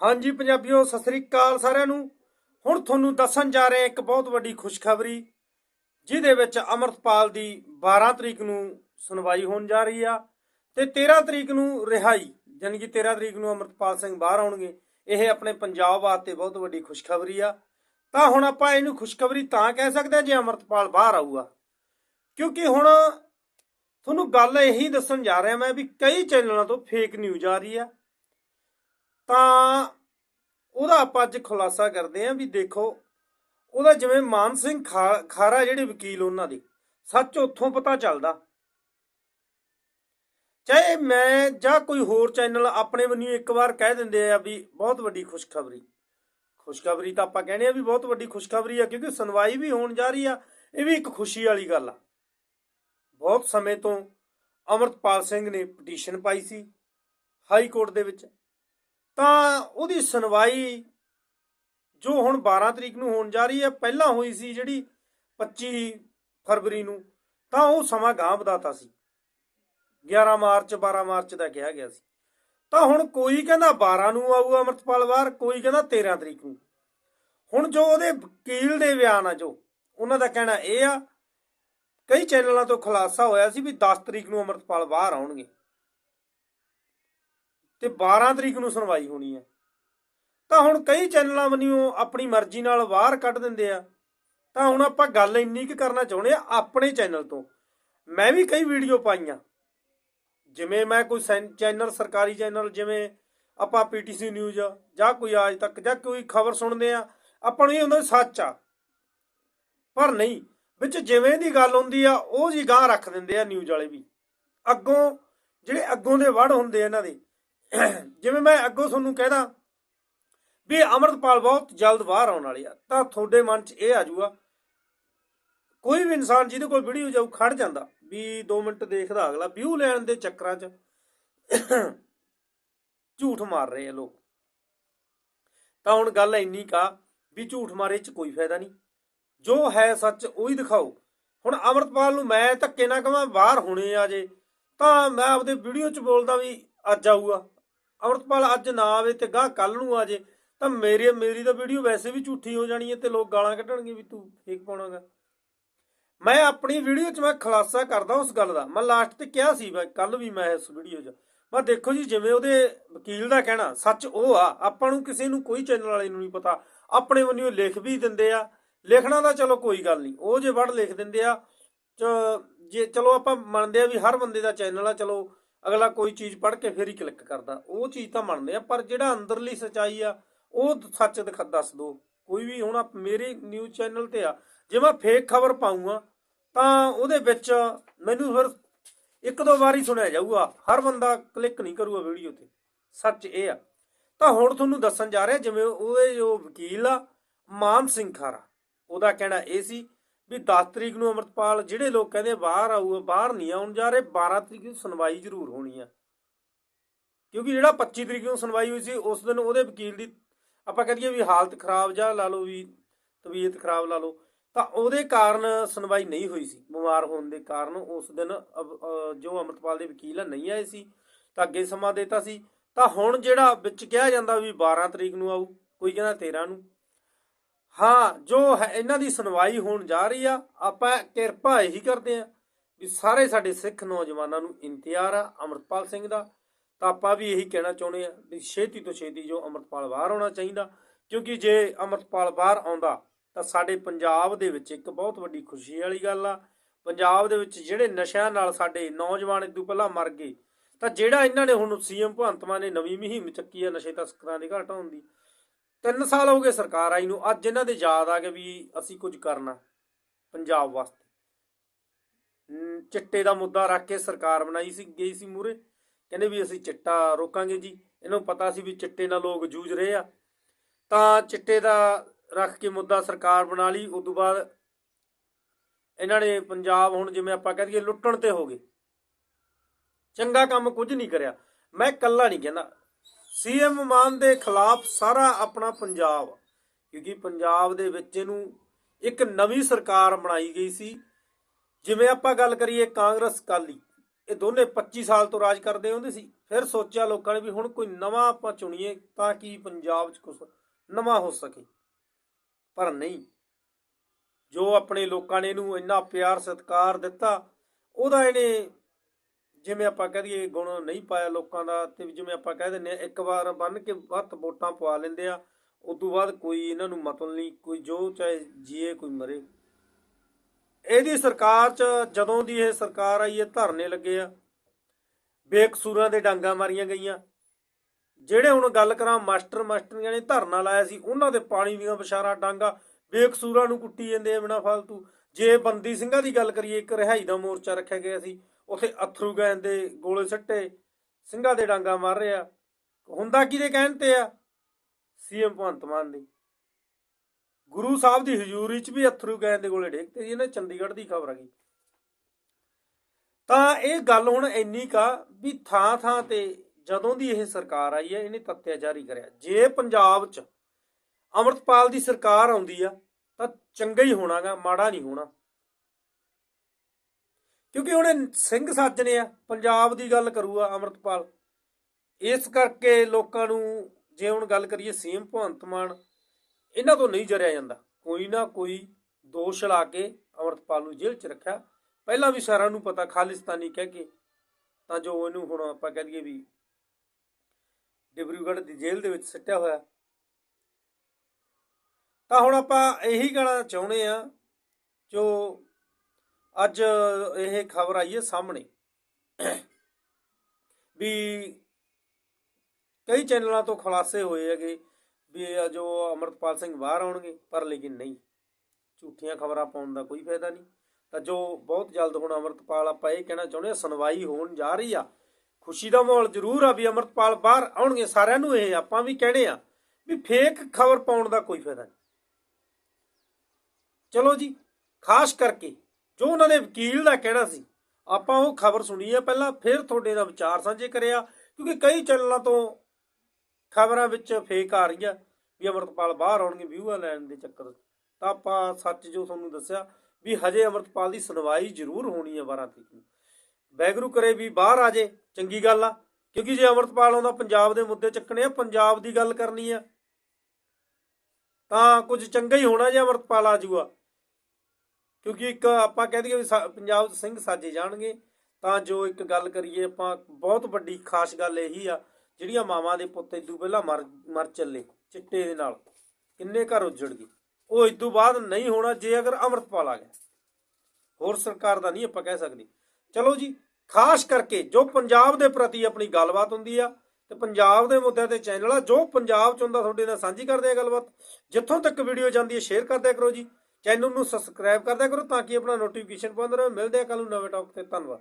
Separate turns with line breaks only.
ਹਾਂਜੀ ਪੰਜਾਬੀਓ, ਸਤਿ ਸ੍ਰੀ ਅਕਾਲ ਸਾਰਿਆਂ ਨੂੰ। ਹੁਣ ਤੁਹਾਨੂੰ ਦੱਸਣ ਜਾ ਰਹੇ ਇੱਕ ਬਹੁਤ ਵੱਡੀ ਖੁਸ਼ਖਬਰੀ, ਜਿਹਦੇ ਵਿੱਚ ਅਮਰਤਪਾਲ ਦੀ 12 ਤਰੀਕ ਨੂੰ ਸੁਣਵਾਈ ਹੋਣ ਜਾ ਰਹੀ ਆ ਤੇ 13 ਤਰੀਕ ਨੂੰ ਰਿਹਾਈ ਯਾਨੀ ਕਿ 13 ਤਰੀਕ ਨੂੰ ਅਮਰਤਪਾਲ ਸਿੰਘ ਬਾਹਰ ਆਉਣਗੇ, ਇਹ ਆਪਣੇ ਪੰਜਾਬ ਵਾਸਤੇ ਬਹੁਤ ਵੱਡੀ ਖੁਸ਼ਖਬਰੀ ਆ। ਤਾਂ ਹੁਣ ਆਪਾਂ ਇਹਨੂੰ ਖੁਸ਼ਖਬਰੀ ਤਾਂ ਕਹਿ ਸਕਦੇ ਹਾਂ ਜੇ ਅਮਰਤਪਾਲ ਬਾਹਰ ਆਊਗਾ। ਕਿਉਂਕਿ ਹੁਣ ਤੁਹਾਨੂੰ ਗੱਲ ਇਹੀ ਦੱਸਣ ਜਾ ਰਿਹਾ ਮੈਂ ਵੀ ਕਈ ਚੈਨਲਾਂ ਤੋਂ ਫੇਕ ਨਿਊਜ਼ ਆ ਰਹੀ ਆ। ਤਾਂ ਉਹਦਾ ਆਪਾਂ ਅੱਜ ਖੁਲਾਸਾ ਕਰਦੇ ਆਂ ਵੀ ਦੇਖੋ, ਉਹਦਾ ਜਿਵੇਂ ਮਾਨ ਸਿੰਘ ਖਾ- ਖਾਰਾ ਜਿਹੜੇ ਵਕੀਲ ਉਹਨਾਂ ਦੇ, ਸੱਚ ਉੱਥੋਂ ਪਤਾ ਚੱਲਦਾ। ਚਾਹੇ ਮੈਂ ਜਾਂ ਕੋਈ ਹੋਰ ਚੈਨਲ ਆਪਣੇ ਵੱਲੋਂ ਇੱਕ ਵਾਰ ਕਹਿ ਦਿੰਦੇ ਆ ਵੀ ਬਹੁਤ ਵੱਡੀ ਖੁਸ਼ਖਬਰੀ। ਖੁਸ਼ਖਬਰੀ ਤਾਂ ਆਪਾਂ ਕਹਿੰਦੇ ਆ ਵੀ ਬਹੁਤ ਵੱਡੀ ਖੁਸ਼ਖਬਰੀ ਆ, ਕਿਉਂਕਿ ਸੁਣਵਾਈ ਵੀ ਹੋਣ ਜਾ ਰਹੀ ਆ, ਇਹ ਵੀ ਇੱਕ ਖੁਸ਼ੀ ਵਾਲੀ ਗੱਲ ਆ। ਬਹੁਤ ਸਮੇਂ ਤੋਂ ਅਮਰਤਪਾਲ ਸਿੰਘ ਨੇ ਪਟੀਸ਼ਨ ਪਾਈ ਸੀ, ਹਾਈ ਕੋਰਟ ਦੇ ਵਿੱਚ। ਤਾਂ ਉਹਦੀ ਸੁਣਵਾਈ ਜੋ ਹੁਣ 12 ਤਰੀਕ ਨੂੰ ਹੋਣ ਜਾ ਰਹੀ ਹੈ, ਪਹਿਲਾਂ ਹੋਈ ਸੀ ਜਿਹੜੀ 25 ਫਰਵਰੀ ਨੂੰ, ਤਾਂ ਉਹ ਸਮਾਂ ਗਾਂ ਵਧਾਤਾ ਸੀ। 11 ਮਾਰਚ 12 ਮਾਰਚ ਦਾ ਕਿਹਾ ਗਿਆ ਸੀ। ਤਾਂ ਹੁਣ ਕੋਈ ਕਹਿੰਦਾ 12 ਨੂੰ ਆਊਗਾ ਅਮਰਤਪਾਲ ਬਾਹਰ ਕੋਈ ਕਹਿੰਦਾ 13 ਤਰੀਕ ਨੂੰ। ਹੁਣ ਜੋ ਉਹਦੇ ਵਕੀਲ ਦੇ ਬਿਆਨ ਆ ਜੋ, ਉਹਨਾਂ ਦਾ ਕਹਿਣਾ ਇਹ ਆ, ਕਈ ਚੈਨਲਾਂ ਤੋਂ ਖੁਲਾਸਾ ਹੋਇਆ ਸੀ ਵੀ 10 ਤਰੀਕ ਨੂੰ ਅਮਰਤਪਾਲ ਬਾਹਰ ਆਉਣਗੇ। ਤੇ 12 ਤਰੀਕ ਨੂੰ ਸੁਣਵਾਈ ਹੋਣੀ ਹੈ। ਤਾਂ ਹੁਣ ਕਈ ਚੈਨਲਾਂ ਵੱਲੋਂ ਆਪਣੀ ਮਰਜ਼ੀ ਨਾਲ ਬਾਹਰ ਕੱਢ ਦਿੰਦੇ ਆ। ਤਾਂ ਹੁਣ ਆਪਾਂ ਗੱਲ ਇੰਨੀ ਕੁ ਕਰਨਾ ਚਾਹੁੰਦੇ ਆ ਆਪਣੇ ਚੈਨਲ ਤੋਂ। ਮੈਂ ਵੀ ਕਈ ਵੀਡੀਓ ਪਾਈਆਂ। ਜਿਵੇਂ ਮੈਂ ਕੋਈ ਸੈਨ- ਚੈਨਲ, ਸਰਕਾਰੀ ਚੈਨਲ, ਜਿਵੇਂ ਆਪਾਂ ਪੀਟੀਸੀ ਨਿਊਜ਼ ਜਾਂ ਕੋਈ ਆਜ ਤੱਕ, ਜਾਂ ਕੋਈ ਖਬਰ ਸੁਣਦੇ ਆ, ਆਪਾਂ ਨੂੰ ਇਹ ਹੁੰਦਾ ਵੀ ਸੱਚ ਆ। ਪਰ ਨਹੀਂ, ਵਿੱਚ ਜਿਵੇਂ ਦੀ ਗੱਲ ਹੁੰਦੀ ਆ, ਉਹ ਜੀ ਗਾਂ ਰੱਖ ਦਿੰਦੇ ਆ ਨਿਊਜ਼ ਵਾਲੇ ਵੀ। ਅੱਗੋਂ, ਜਿਹੜੇ ਅੱਗੋਂ ਦੇ ਵੜ ਹੁੰਦੇ ਆ ਇਹਨਾਂ ਦੇ ਜਿਵੇਂ ਮੈਂ ਅੱਗੋਂ ਤੁਹਾਨੂੰ ਕਹਿਦਾ ਵੀ ਅਮਰਤਪਾਲ ਬਹੁਤ ਜਲਦ ਬਾਹਰ ਆਉਣ ਵਾਲੀ ਆ, ਤਾਂ ਤੁਹਾਡੇ ਮਨ 'ਚ ਇਹ ਆ ਜਾਊਗਾ ਕੋਈ ਵੀ ਇਨਸਾਨ ਜਿਹਦੇ ਕੋਲ ਵੀਡੀਓ ਜਾਊ, ਖੜ ਜਾਂਦਾ, ਵੀ 2 ਮਿੰਟ ਦੇਖਦਾ ਅਗਲਾ ਵਿਊ ਲੈਣ ਦੇ ਚੱਕਰਾਂ 'ਚ ਝੂਠ ਮਾਰ ਰਹੇ ਆ ਲੋਕ। ਤਾਂ ਹੁਣ ਗੱਲ ਇੰਨੀ ਕਾ ਵੀ ਝੂਠ ਮਾਰੇ 'ਚ ਕੋਈ ਫਾਇਦਾ ਨਹੀਂ। ਜੋ ਹੈ ਸੱਚ ਉਹੀ ਦਿਖਾਓ। ਹੁਣ ਅਮਰਤਪਾਲ ਨੂੰ ਮੈਂ ਧੱਕੇ ਨਾ ਕਹਾਂ ਬਾਹਰ ਹੋਣੇ ਆ ਜੇ, ਤਾਂ ਮੈਂ ਆਪਦੇ ਵੀਡੀਓ 'ਚ ਬੋਲਦਾ ਵੀ ਅੱਜ ਆਊਗਾ। ਅਮਰਤਪਾਲ ਅੱਜ ਨਾ ਆਵੇ ਤੇ ਗਾਹ ਕੱਲ ਨੂੰ ਆ ਜੇ, ਤਾਂ ਮੇਰੇ, ਮੇਰੀ ਤਾਂ ਵੀਡੀਓ ਵੈਸੇ ਵੀ ਝੂਠੀ ਹੋ ਜਾਣੀ ਹੈ ਤੇ ਲੋਕ ਗਾਲਾਂ ਕੱਢਣਗੇ ਵੀ ਤੂੰ ਫੇਕ ਪਾਉਣਾਗਾ। ਮੈਂ ਆਪਣੀ ਵੀਡੀਓ 'ਚ ਮੈਂ ਖੁਲਾਸਾ ਕਰਦਾ ਉਸ ਗੱਲ ਦਾ। ਮੈਂ ਲਾਸਟ ਤੇ ਕਿਹਾ ਸੀ ਮੈਂ ਕੱਲ ਵੀ ਮੈਂ ਇਸ ਵੀਡੀਓ 'ਚ। ਮੈਂ ਦੇਖੋ ਜੀ, ਜਿਵੇਂ ਉਹਦੇ ਵਕੀਲ ਦਾ ਕਹਿਣਾ, ਸੱਚ ਉਹ ਆ, ਆਪਾਂ ਨੂੰ ਕਿਸੇ ਨੂੰ ਕੋਈ ਚੈਨਲ ਵਾਲੇ ਨੂੰ ਨਹੀਂ ਪਤਾ। ਆਪਣੇ ਵੱਲੋਂ ਲਿਖ ਵੀ ਦਿੰਦੇ ਆ। ਲਿਖਣਾ ਤਾਂ ਚਲੋ ਕੋਈ ਗੱਲ ਨਹੀਂ, ਉਹ ਜੇ ਵੜ ਲਿਖ ਦਿੰਦੇ ਆ, ਚ- ਜੇ ਚਲੋ ਆਪਾਂ ਮੰਨਦੇ ਆ ਵੀ ਹਰ ਬੰਦੇ ਦਾ ਚੈਨਲ ਆ, ਚਲੋ ਅਗਲਾ ਕੋਈ ਚੀਜ਼ ਪੜ੍ਹ ਕੇ ਫਿਰ ਹੀ ਕਲਿੱਕ ਕਰਦਾ। ਉਹ ਚੀਜ਼ ਤਾਂ ਮੰਨਦੇ ਆ, ਪਰ ਜਿਹੜਾ ਅੰਦਰਲੀ ਸਚਾਈ ਆ, ਉਹ ਸੱਚ ਦਿਖਾ, ਦੱਸ ਦੋ। ਕੋਈ ਵੀ ਹੁਣ ਮੇਰੇ ਨਿਊਜ਼ ਚੈਨਲ ਤੇ ਆ, ਜੇ ਮੈਂ ਫੇਕ ਖਬਰ ਪਾਉਂਗਾ ਤਾਂ ਉਹਦੇ ਵਿੱਚ ਮੈਨੂੰ ਫਿਰ ਇੱਕ ਦੋ ਵਾਰੀ ਸੁਣਿਆ ਜਾਊਗਾ। ਹਰ ਬੰਦਾ ਕਲਿੱਕ ਨਹੀਂ ਕਰੂਗਾ ਵੀਡੀਓ ਤੇ। ਸੱਚ ਇਹ ਆ। ਤਾਂ ਹੁਣ ਤੁਹਾਨੂੰ ਦੱਸਣ ਜਾ ਰਿਹਾ, ਜਿਵੇਂ ਉਹਦੇ ਜੋ ਵਕੀਲ ਆ, ਮਾਨ ਸਿੰਘ ਖਾਰਾ, ਉਹਦਾ ਕਹਿਣਾ ਇਹ ਸੀ ਵੀ 10 ਤਰੀਕ ਨੂੰ ਅਮਰਤਪਾਲ, ਜਿਹੜੇ ਲੋਕ ਕਹਿੰਦੇ ਬਾਹਰ ਆਊਗਾ ਬਾਹਰ ਨਹੀਂ ਆਉਣ ਜਾ ਰਹੇ 12 ਤਰੀਕ ਨੂੰ ਸੁਣਵਾਈ ਜ਼ਰੂਰ ਹੋਣੀ ਆ। ਕਿਉਂਕਿ ਜਿਹੜਾ 25 ਤਰੀਕ ਨੂੰ ਸੁਣਵਾਈ ਹੋਈ ਸੀ, ਉਸ ਦਿਨ ਉਹਦੇ ਵਕੀਲ ਦੀ ਆਪਾਂ ਕਹਦੀਏ ਵੀ ਹਾਲਤ ਖਰਾਬ ਜਾਂ ਲਾ ਲਓ ਵੀ ਤਬੀਅਤ ਖਰਾਬ ਲਾ ਲਓ, ਤਾਂ ਉਹਦੇ ਕਾਰਨ ਸੁਣਵਾਈ ਨਹੀਂ ਹੋਈ ਸੀ। ਬਿਮਾਰ ਹੋਣ ਦੇ ਕਾਰਨ ਉਸ ਦਿਨ ਅਹ ਜੋ ਅਮਰਤਪਾਲ ਦੇ ਵਕੀਲ ਨਹੀਂ ਆਏ ਸੀ, ਤਾਂ ਅੱਗੇ ਸਮਾਂ ਦਿੱਤਾ ਸੀ। ਤਾਂ ਹੁਣ ਜਿਹੜਾ ਵਿੱਚ ਕਿਹਾ ਜਾਂਦਾ ਵੀ 12 ਤਰੀਕ ਨੂੰ ਆਊ, ਕੋਈ ਕਹਿੰਦਾ 13 ਨੂੰ। ਹਾਂ, ਜੋ ਹੈ, ਇਹਨਾਂ ਦੀ ਸੁਣਵਾਈ ਹੋਣ ਜਾ ਰਹੀ ਆ, ਆਪਾਂ ਕਿਰਪਾ ਇਹੀ ਕਰਦੇ ਆ ਵੀ ਸਾਰੇ ਸਾਡੇ ਸਿੱਖ ਨੌਜਵਾਨਾਂ ਨੂੰ ਇੰਤਜ਼ਾਰ ਆ ਅਮਰਪਾਲ ਸਿੰਘ ਦਾ। ਤਾਂ ਆਪਾਂ ਵੀ ਇਹੀ ਕਹਿਣਾ ਚਾਹੁੰਦੇ ਆ ਵੀ ਛੇਤੀ ਤੋਂ ਛੇਤੀ ਜੋ ਅਮਰਪਾਲ ਬਾਹਰ ਆਉਣਾ ਚਾਹੀਦਾ, ਕਿਉਂਕਿ ਜੇ ਅਮਰਪਾਲ ਬਾਹਰ ਆਉਂਦਾ, ਤਾਂ ਸਾਡੇ ਪੰਜਾਬ ਦੇ ਵਿੱਚ ਇੱਕ ਬਹੁਤ ਵੱਡੀ ਖੁਸ਼ੀ ਵਾਲੀ ਗੱਲ ਆ। ਪੰਜਾਬ ਦੇ ਵਿੱਚ ਜਿਹੜੇ ਨਸ਼ਿਆਂ ਨਾਲ ਸਾਡੇ ਨੌਜਵਾਨ ਇਦੋਂ ਪਹਿਲਾਂ ਮਰ ਗਏ, ਤਾਂ ਜਿਹੜਾ ਇਹਨਾਂ ਨੇ ਹੁਣ ਸੀਐਮ ਭਗਵੰਤ ਮਾਨ ਨੇ ਨਵੀਂ ਮੁਹਿੰਮ ਚੱਕੀ ਆ ਨਸ਼ੇ ਤਸਕਰਾਂ ਦੇ ਘਟਾਉਣ ਦੀ ਤਿੰਨ ਸਾਲ ਹੋ ਗਏ ਸਰਕਾਰ ਆਈ ਨੂੰ, ਅੱਜ ਇਹਨਾਂ ਦੇ ਯਾਦ ਆ ਗਏ ਵੀ ਅਸੀਂ ਕੁਝ ਕਰਨਾ ਪੰਜਾਬ ਵਾਸਤੇ। ਚਿੱਟੇ ਦਾ ਮੁੱਦਾ ਰੱਖ ਕੇ ਸਰਕਾਰ ਬਣਾਈ ਸੀ, ਗਈ ਸੀ ਮੂਰੇ ਕਹਿੰਦੇ ਵੀ ਅਸੀਂ ਚਿੱਟਾ ਰੋਕਾਂਗੇ ਜੀ। ਇਹਨੂੰ ਪਤਾ ਸੀ ਵੀ ਚਿੱਟੇ ਨਾਲ ਲੋਕ ਜੂਝ ਰਹੇ ਆ। ਤਾਂ ਚਿੱਟੇ ਦਾ ਰੱਖ ਕੇ ਮੁੱਦਾ ਸਰਕਾਰ ਬਣਾ ਲਈ। ਉਸ ਤੋਂ ਬਾਅਦ ਇਹਨਾਂ ਨੇ ਪੰਜਾਬ ਹੁਣ ਜਿਵੇਂ ਆਪਾਂ ਕਹਿ ਦਈਏ ਲੁੱਟਣ ਤੇ ਹੋ ਗਏ। ਚੰਗਾ ਕੰਮ ਕੁਝ ਨਹੀਂ ਕਰਿਆ। ਮੈਂ ਇਕੱਲਾ ਨਹੀਂ ਕਹਿੰਦਾ। ਸੀਐਮ ਮਾਨ ਦੇ ਖਿਲਾਫ ਸਾਰਾ ਆਪਣਾ ਪੰਜਾਬ, ਕਿਉਂਕਿ ਪੰਜਾਬ ਦੇ ਵਿੱਚ ਇਹਨੂੰ ਇੱਕ ਨਵੀਂ ਸਰਕਾਰ ਬਣਾਈ ਗਈ ਸੀ। ਜਿਵੇਂ ਆਪਾਂ ਗੱਲ ਕਰੀਏ ਕਾਂਗਰਸ ਕਾਲੀ ਇਹ ਦੋਨੇ 25 ਸਾਲ ਤੋਂ ਰਾਜ ਕਰਦੇ ਹੁੰਦੇ ਸੀ। ਫਿਰ ਸੋਚਿਆ ਲੋਕਾਂ ਨੇ ਵੀ ਹੁਣ ਕੋਈ ਨਵਾਂ ਆਪਾਂ ਚੁਣੀਏ ਤਾਂ ਕਿ ਪੰਜਾਬ 'ਚ ਕੁਝ ਨਵਾਂ ਹੋ ਸਕੇ। ਪਰ ਨਹੀਂ। ਜੋ ਆਪਣੇ ਲੋਕਾਂ ਨੇ ਇਹਨੂੰ ਇੰਨਾ ਪਿਆਰ ਸਤਿਕਾਰ ਦਿੱਤਾ, ਉਹਦਾ ਇਹਨੇ ਜਿਵੇਂ ਆਪਾਂ ਕਹਿ ਦਈਏ ਗੁਣ ਨਹੀਂ ਪਾਇਆ ਲੋਕਾਂ ਦਾ ਤੇ ਜਿਵੇਂ ਆਪਾਂ ਕਹਿ ਦਿੰਦੇ ਆ ਇੱਕ ਵਾਰ ਬੰਨ ਕੇ ਵੱਤ ਵੋਟਾਂ ਪਵਾ ਲੈਂਦੇ ਆ ਉਸ ਤੋਂ ਬਾਅਦ ਕੋਈ ਇਹਨਾਂ ਨੂੰ ਮਤਲਬ ਨਹੀਂ, ਕੋਈ ਜੋ ਚਾਹੇ ਜੀਏ, ਕੋਈ ਮਰੇ। ਇਹਦੀ ਸਰਕਾਰ 'ਚ ਜਦੋਂ ਦੀ ਇਹ ਸਰਕਾਰ ਆਈ ਹੈ, ਧਰਨੇ ਲੱਗੇ ਆ, ਬੇਕਸੂਰਾਂ ਦੇ ਡਾਂਗਾ ਮਾਰੀਆਂ ਗਈਆਂ। ਜਿਹੜੇ ਹੁਣ ਗੱਲ ਕਰਾਂ ਮਾਸਟਰ ਮਾਸਟਰੀਆਂ ਨੇ ਧਰਨਾ ਲਾਇਆ ਸੀ, ਉਹਨਾਂ ਦੇ ਪਾਣੀ ਦੀਆਂ ਵਿਸ਼ਾਰਾ ਡਾਂਗਾ ਬੇਕਸੂਰਾਂ ਨੂੰ ਕੁੱਟੀ ਜਾਂਦੇ ਆ ਬਿਨਾਂ ਫਾਲਤੂ। ਜੇ ਬੰਦੀ ਸਿੰਘਾਂ ਦੀ ਗੱਲ ਕਰੀਏ, ਇੱਕ ਰਿਹਾਈ ਦਾ ਮੋਰਚਾ ਰੱਖਿਆ ਗਿਆ ਸੀ, ਉੱਥੇ ਅਥਰੂ ਗੈਸ ਦੇ ਗੋਲੇ ਸੱਟੇ, ਸਿੰਘਾਂ ਦੇ ਡਾਂਗਾ ਮਾਰ ਰਿਹਾ। ਹੁੰਦਾ ਕਿਹਦੇ ਕਹਿਣ ਤੇ ਆ? ਸੀਐਮ ਭਗਵੰਤ ਮਾਨ ਦੇ। ਗੁਰੂ ਸਾਹਿਬ ਦੀ ਹਜ਼ੂਰੀ 'ਚ ਵੀ ਅਥਰੂ ਗੈਸ ਦੇ ਗੋਲੇ ਡੇਗਤੇ ਸੀ, ਇਹਨੇ ਚੰਡੀਗੜ੍ਹ ਦੀ ਖਬਰ ਆ ਗਈ। ਤਾਂ ਇਹ ਗੱਲ ਹੁਣ ਇੰਨੀ ਕਾ ਵੀ ਥਾਂ ਥਾਂ ਤੇ ਜਦੋਂ ਦੀ ਇਹ ਸਰਕਾਰ ਆਈ ਹੈ, ਇਹਨੇ ਤੱਤਿਆ ਜਾਰੀ ਕਰਿਆ। ਜੇ ਪੰਜਾਬ 'ਚ ਅਮਰਤਪਾਲ ਦੀ ਸਰਕਾਰ ਆਉਂਦੀ ਆ ਤਾਂ ਚੰਗਾ ਹੀ ਹੋਣਾਗਾ, ਮਾੜਾ ਨਹੀਂ ਹੋਣਾ। ਕਿਉਂਕਿ ਉਹਨੇ ਸਿੰਘ ਸਾਜਣੇ ਆ, ਪੰਜਾਬ ਦੀ ਗੱਲ ਕਰੂਗਾ ਅਮਰਤਪਾਲ। ਇਸ ਕਰਕੇ ਲੋਕਾਂ ਨੂੰ ਜੇ ਹੁਣ ਗੱਲ ਕਰੀਏ ਸੀਐਮ ਭਗਵੰਤ ਮਾਨ, ਇਹਨਾਂ ਤੋਂ ਨਹੀਂ ਜਰਿਆ ਜਾਂਦਾ। ਕੋਈ ਨਾ ਕੋਈ ਦੋਸ਼ ਲਾ ਕੇ ਅਮਰਤਪਾਲ ਨੂੰ ਜੇਲ੍ਹ 'ਚ ਰੱਖਿਆ। ਪਹਿਲਾਂ ਵੀ ਸਾਰਿਆਂ ਨੂੰ ਪਤਾ, ਖਾਲਿਸਤਾਨੀ ਕਹਿ ਕੇ। ਤਾਂ ਜੋ ਇਹਨੂੰ ਹੁਣ ਆਪਾਂ ਕਹਿ ਦਈਏ ਵੀ ਡਿਬਰੂਗੜ੍ਹ ਦੀ ਜੇਲ੍ਹ ਦੇ ਵਿੱਚ ਸਿੱਟਿਆ ਹੋਇਆ। ਤਾਂ ਹੁਣ ਆਪਾਂ ਇਹੀ ਕਹਿਣਾ ਚਾਹੁੰਦੇ ਆ ਜੋ ਅੱਜ ਇਹ ਖਬਰ ਆਈ ਹੈ ਸਾਹਮਣੇ। ਵੀ ਕਈ ਚੈਨਲਾਂ ਤੋਂ ਖੁਲਾਸੇ ਹੋਏ ਹੈਗੇ ਵੀ ਇਹ ਜੋ ਅਮਰਤਪਾਲ ਸਿੰਘ ਬਾਹਰ ਆਉਣਗੇ, ਪਰ ਲੇਕਿਨ ਨਹੀਂ। ਝੂਠੀਆਂ ਖਬਰਾਂ ਪਾਉਣ ਦਾ ਕੋਈ ਫਾਇਦਾ ਨਹੀਂ। ਤਾਂ ਜੋ ਬਹੁਤ ਜਲਦ ਹੁਣ ਅਮਰਤਪਾਲ ਆਪਾਂ ਇਹ ਕਹਿਣਾ ਚਾਹੁੰਦੇ ਆ ਸੁਣਵਾਈ ਹੋਣ ਜਾ ਰਹੀ ਆ। ਖੁਸ਼ੀ ਦਾ ਮਾਹੌਲ ਜ਼ਰੂਰ ਆ ਵੀ ਅਮਰਤਪਾਲ ਬਾਹਰ ਆਉਣਗੇ, ਸਾਰਿਆਂ ਨੂੰ ਇਹ ਆਪਾਂ ਵੀ ਕਹਿਣੇ ਆ ਵੀ ਫੇਕ ਖਬਰ ਪਾਉਣ ਦਾ ਕੋਈ ਫਾਇਦਾ ਨਹੀਂ। ਚਲੋ ਜੀ, ਖਾਸ ਕਰਕੇ ਜੋ ਉਹਨਾਂ ਦੇ ਵਕੀਲ ਦਾ ਕਹਿਣਾ ਸੀ, ਆਪਾਂ ਉਹ ਖਬਰ ਸੁਣੀ ਹੈ, ਪਹਿਲਾਂ ਫਿਰ ਤੁਹਾਡੇ ਦਾ ਵਿਚਾਰ ਸਾਂਝੇ ਕਰਿਆ, ਕਿਉਂਕਿ ਕਈ ਚੈਨਲਾਂ ਤੋਂ ਖਬਰਾਂ ਵਿੱਚ ਫੇਕ ਆ ਰਹੀ ਹੈ ਵੀ ਅਮਰਤਪਾਲ ਬਾਹਰ ਆਉਣਗੇ ਵਿਊਆਂ ਲੈਣ ਦੇ ਚੱਕਰ ਤਾਂ ਆਪਾਂ ਸੱਚ ਜੋ ਤੁਹਾਨੂੰ ਦੱਸਿਆ, ਵੀ ਹਜੇ ਅਮਰਤਪਾਲ ਦੀ ਸੁਣਵਾਈ ਜ਼ਰੂਰ ਹੋਣੀ ਹੈ 12 ਤਰੀਕ ਨੂੰ। ਵੈਗਰੂ ਕਰੇ ਵੀ ਬਾਹਰ ਆ ਜੇ, ਚੰਗੀ ਗੱਲ ਆ, ਕਿਉਂਕਿ ਜੇ ਅਮਰਤਪਾਲ ਆਉਂਦਾ ਪੰਜਾਬ ਦੇ ਮੁੱਦੇ ਚੱਕਣੇ ਆ, ਪੰਜਾਬ ਦੀ ਗੱਲ ਕਰਨੀ ਆ, ਤਾਂ ਕੁਝ ਚੰਗਾ ਹੀ ਹੋਣਾ ਜੇ ਅਮਰਤਪਾਲ ਆ ਜੂਗਾ ਕਿਉਂਕਿ ਇੱਕ ਆਪਾਂ ਕਹਿ ਦਈਏ ਵੀ ਸਾ- ਪੰਜਾਬ 'ਚ ਸਿੰਘ ਸਾਜੇ ਜਾਣਗੇ, ਤਾਂ ਜੋ ਇੱਕ ਗੱਲ ਕਰੀਏ ਆਪਾਂ, ਬਹੁਤ ਵੱਡੀ ਖਾਸ ਗੱਲ ਇਹੀ ਆ, ਜਿਹੜੀਆਂ ਮਾਵਾਂ ਦੇ ਪੁੱਤ ਇਦੋਂ ਪਹਿਲਾਂ ਮਰ ਮਰ ਚੱਲੇ, ਚਿੱਟੇ ਦੇ ਨਾਲ, ਕਿੰਨੇ ਘਰ ਉੱਜੜ ਗਏ ਉਹ ਇਦੋਂ ਬਾਅਦ ਨਹੀਂ ਹੋਣਾ, ਜੇ ਅਗਰ ਅਮਰਤਪਾਲ ਆ ਗਿਆ। ਹੋਰ ਸਰਕਾਰ ਦਾ ਨਹੀਂ ਆਪਾਂ ਕਹਿ ਸਕਦੇ। ਚਲੋ ਜੀ, ਖਾਸ ਕਰਕੇ ਜੋ ਪੰਜਾਬ ਦੇ ਪ੍ਰਤੀ ਆਪਣੀ ਗੱਲਬਾਤ ਹੁੰਦੀ ਆ, ਤੇ ਪੰਜਾਬ ਦੇ ਮੁੱਦਿਆਂ ਤੇ ਚੈਨਲ ਆ, ਜੋ ਪੰਜਾਬ ਚ ਹੁੰਦਾ, ਤੁਹਾਡੇ ਨਾਲ ਸਾਂਝੀ ਕਰਦੇ ਆ ਗੱਲਬਾਤ। ਜਿੱਥੋਂ ਤੱਕ ਵੀਡੀਓ ਜਾਂਦੀ ਹੈ, ਸ਼ੇਅਰ ਕਰਦੇ ਕਰੋ ਜੀ। ਚੈਨਲ ਨੂੰ ਸਬਸਕ੍ਰਾਈਬ ਕਰਦਿਆ ਕਰੋ ਤਾਂ ਕਿ ਆਪਣਾ ਨੋਟੀਫਿਕੇਸ਼ਨ ਪਾਉਂਦੇ ਰਹੋ। ਮਿਲਦੇ ਆ ਕੱਲ ਨੂੰ ਨਵੇਂ ਟੌਪਿਕ ਤੇ। ਧੰਨਵਾਦ।